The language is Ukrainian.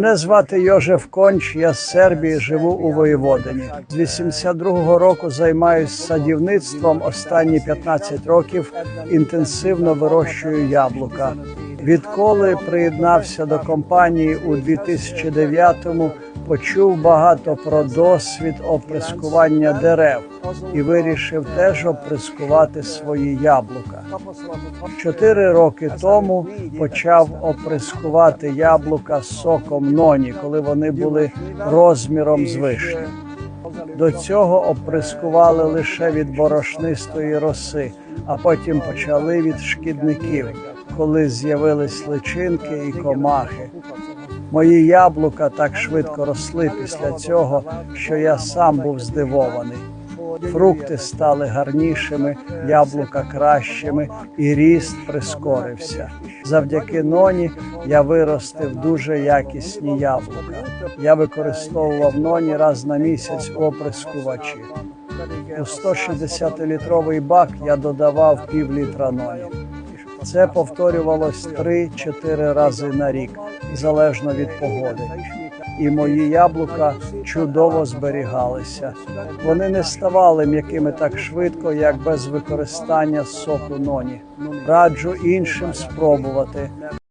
Мене звати Йожеф Конч, я з Сербії живу у Воєводині. З 82-го року займаюся садівництвом. Останні 15 років інтенсивно вирощую яблука. Відколи приєднався до компанії у 2009-му, почув багато про досвід оприскування дерев і вирішив теж оприскувати свої яблука. Чотири роки тому почав оприскувати яблука соком ноні, коли вони були розміром з вишні. До цього оприскували лише від борошнистої роси, а потім почали від шкідників, коли з'явились личинки і комахи. Мої яблука так швидко росли після цього, що я сам був здивований. Фрукти стали гарнішими, яблука кращими, і ріст прискорився. Завдяки ноні я виростив дуже якісні яблука. Я використовував ноні раз на місяць оприскувачі. У 160-літровий бак я додавав пів літра ноні. Це повторювалось 3-4 рази на рік, залежно від погоди. І мої яблука чудово зберігалися. Вони не ставали м'якими так швидко, як без використання соку ноні. Раджу іншим спробувати.